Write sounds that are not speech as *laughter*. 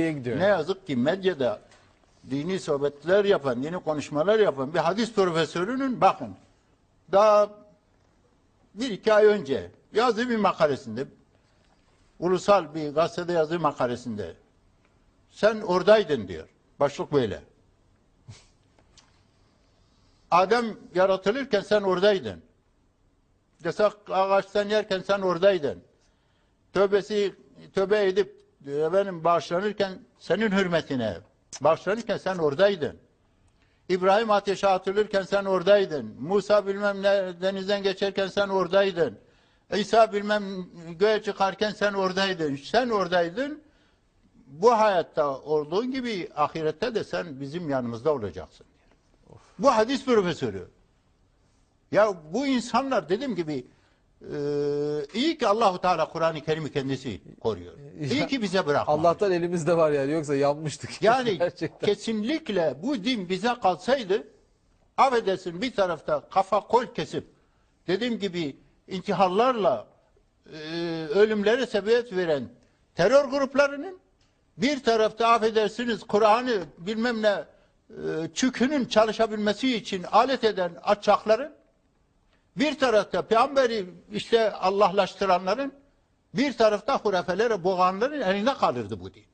gidiyor. Ne yazık ki medyada dini sohbetler yapan, dini konuşmalar yapan bir hadis profesörünün bakın daha bir iki ay önce yazdığı bir makalesinde ulusal bir gazetede yazdığı makalesinde sen oradaydın diyor. Başlık böyle. *laughs* Adem yaratılırken sen oradaydın. Yasak ağaçtan yerken sen oradaydın. Tövbesi tövbe edip efendim bağışlanırken senin hürmetine bağışlanırken sen oradaydın. İbrahim ateşe atılırken sen oradaydın. Musa bilmem ne denizden geçerken sen oradaydın. İsa bilmem göğe çıkarken sen oradaydın. Sen oradaydın. Bu hayatta olduğun gibi ahirette de sen bizim yanımızda olacaksın. Bu hadis profesörü. Ya bu insanlar dediğim gibi e, iyi ki Allahu Teala Kur'an-ı Kerim'i kendisi koruyor. İyi ki bize bırakmamış. Allah'tan elimizde var yani yoksa yanmıştık. *laughs* Yani Gerçekten. kesinlikle bu din bize kalsaydı affedersin bir tarafta kafa kol kesip dediğim gibi intiharlarla e, ölümlere sebebiyet veren terör gruplarının bir tarafta affedersiniz Kur'an'ı bilmem ne e, çükünün çalışabilmesi için alet eden açakların bir tarafta peygamberi işte Allahlaştıranların bir tarafta hurafelere boğanların elinde kalırdı bu din.